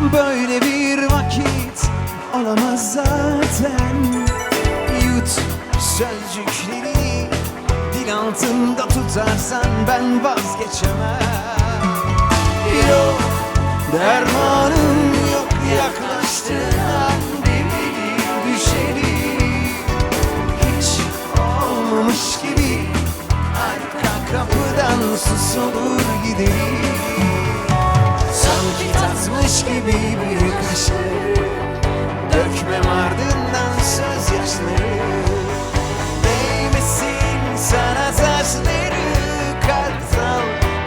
Böyle bir vakit olamaz zaten. Yut sözcükleri Dil altında tutarsan ben vazgeçemem. Yok dermanım yok yaklaştığın an Deli düşerim Hiç olmamış gibi Arka kapıdan sus olur giderim Sanki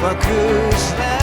Kartal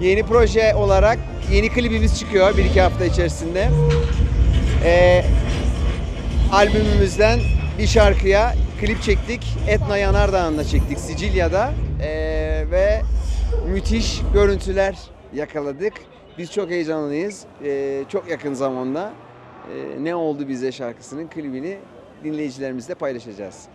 Yeni proje olarak yeni klibimiz çıkıyor bir iki hafta içerisinde. Ee, albümümüzden bir şarkıya klip çektik. Etna Yanardağı'nda çektik Sicilya'da. Ee, ve müthiş görüntüler yakaladık. Biz çok heyecanlıyız. Ee, çok yakın zamanda e, Ne Oldu Bize şarkısının klibini dinleyicilerimizle paylaşacağız.